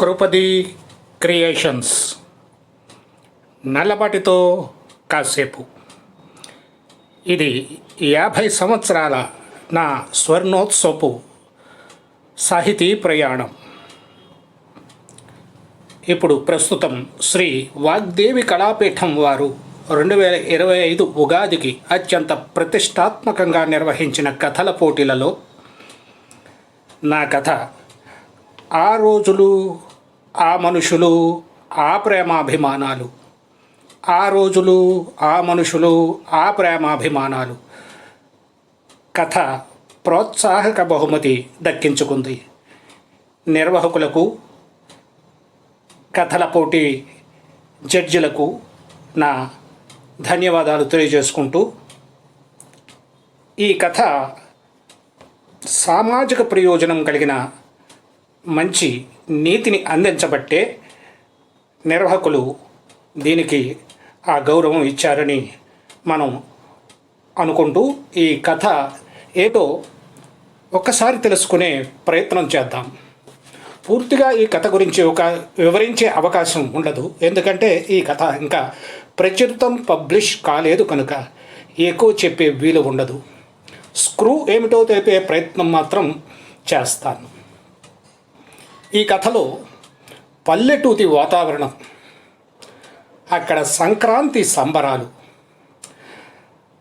కృపది creations నల్లబాటితో కాసేపు. ఇది యాభై సంవత్సరాల నా స్వర్ణోత్సవపు సాహితీ ప్రయాణం. ఇప్పుడు ప్రస్తుతం శ్రీ వాగ్దేవి కళాపీఠం వారు రెండు వేల ఇరవై ఐదు ఉగాదికి అత్యంత ప్రతిష్టాత్మకంగా నిర్వహించిన కథల పోటీలలో నా కథ ఆ రోజులు ఆ మనుషులు ఆ ప్రేమాభిమానాలు. ఆ రోజులు ఆ మనుషులు ఆ ప్రేమాభిమానాలు. కథ ప్రోత్సాహక బహుమతి దక్కించుకుంది. నిర్వాహకులకు కథల పోటీ జడ్జిలకు నా ధన్యవాదాలు తెలియజేసుకుంటూ ఈ కథ సామాజిక ప్రయోజనం కలిగిన మంచి నీతిని అందించబట్టే నిర్వాహకులు దీనికి ఆ గౌరవం ఇచ్చారని మనం అనుకుంటూ ఈ కథ ఏదో ఒక్కసారి తెలుసుకునే ప్రయత్నం చేద్దాం. పూర్తిగా ఈ కథ గురించి ఒక వివరించే అవకాశం ఉండదు. ఎందుకంటే ఈ కథ ఇంకా ప్రచురితం పబ్లిష్ కాలేదు కనుక ఎక్కువ చెప్పే వీలు ఉండదు. స్క్రూ ఏమిటో తెలిపే ప్రయత్నం మాత్రం చేస్తాను. ఈ కథలో పల్లెటూతి వాతావరణం అక్కడ సంక్రాంతి సంబరాలు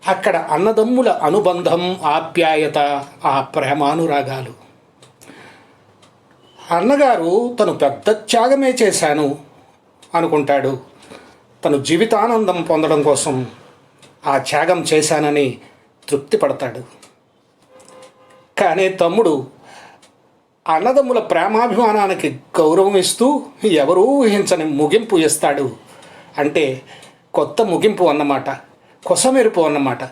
అక్కడ అన్నదమ్ముల అనుబంధం ఆప్యాయత ఆ ప్రేమానురాగాలు. అన్నగారు తను పెద్ద త్యాగమే చేశాను అనుకుంటాడు. తను జీవితానందం పొందడం కోసం ఆ త్యాగం చేశానని తృప్తి పడతాడు కానీ తమ్ముడు అన్నదమ్ముల ప్రేమాభిమానానికి గౌరవం ఇస్తూ ఎవరూ ఊహించని ముగింపు ఇస్తాడు. అంటే కొత్త ముగింపు అన్నమాట కొసమెరుపు అన్నమాట.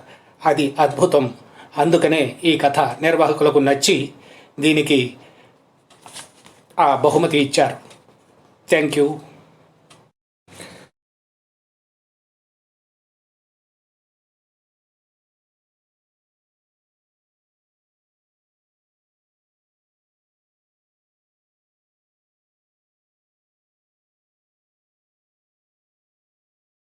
అది అద్భుతం. అందుకనే ఈ కథ నిర్వాహకులకు నచ్చి దీనికి ఆ బహుమతి ఇచ్చారు. Thank you.